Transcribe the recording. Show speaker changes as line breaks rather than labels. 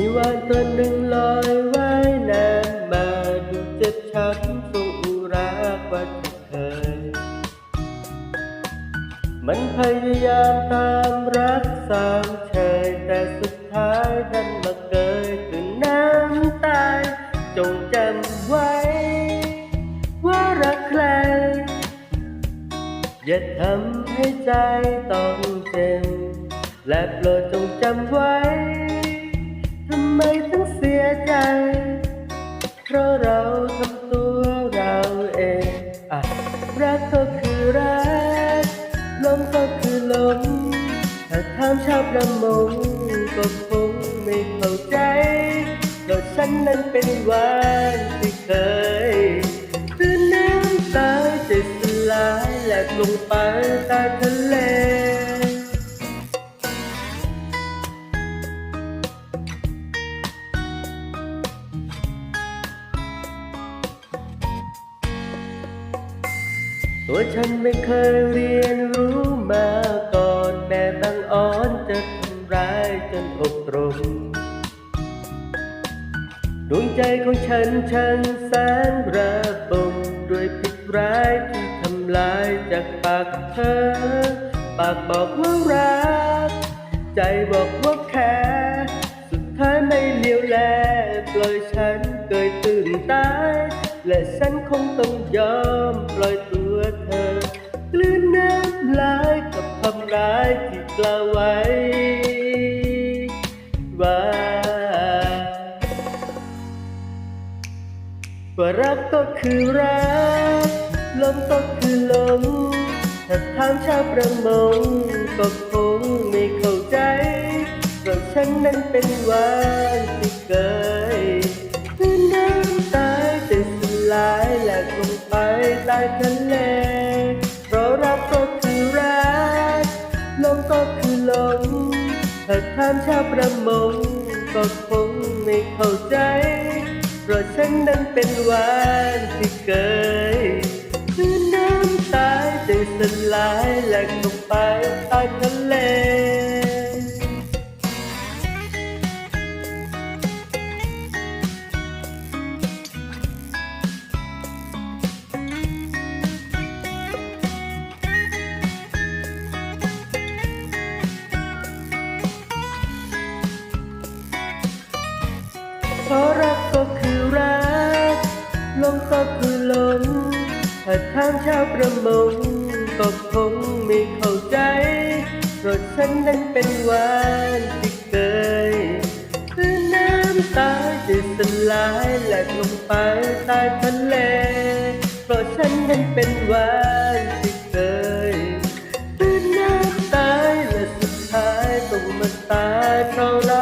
ีวานตัวหนึ่งลอยว่ายน้ำมาดูเจ็บช้ำทรงอุรากว่าเคย มันพยายามตามรักสามเชยแต่สุดท้ายดันมาเกยถึงน้ำตายจงจำไว้ ว่ารักใคร อย่าทำให้ใจต้องเจ็บและโปรดจงจำไว้ ทำไมต้องเสียใจ เพราะเราทำตัวเราเองอะรักก็คือรักลมก็คือลมถ้าถามชาวประมงก็คงไม่เข้าใจเพราะฉันนั้นเป็นวาน ตัวฉันไม่เคยเรียนรู้มาก่อนแม่บางอ่อนจะทำร้ายจนอกตรมดวงใจของฉันฉันแสนระบมด้วยพิษร้ายที่ทำลายจากปากเธอ ปากบอกว่ารัก ใจบอกว่าแค่สุดท้ายไม่เลี้ยวแลปล่อยฉันเกยตื่นตาย และฉันคงต้องยอมปล่อยตัว ล่าวไว้ ว่าว่ารักก็คือรักลมก็คือลมถ้าทางชาวประมงก็คงไม่เข้าใจเพราะฉันนั้นเป็นวานที่เกยคือน้ำตายใจสลายแหลกลงไปใต้ทะเล มก็คือลมถ้าถามชาวประมงก็คงไม่เข้าใจ เพราะฉันนั้นเป็นหวานที่เกยคือน้ำตายใจสลายแหลกลงไปใต้ทะเล เพราะรักก็คือรักลมก็คือลมถ้าทางชาวประมงก็คงไม่เข้าใจรสฉันนั้นเป็นหวานที่เคยคือน้ำตาจะสลายและลงไปใต้ทะเลเพราะฉันนั้นเป็นหวานที่เคยคือน้ำตายและสุดท้ายต้องมาตายเพราะรัก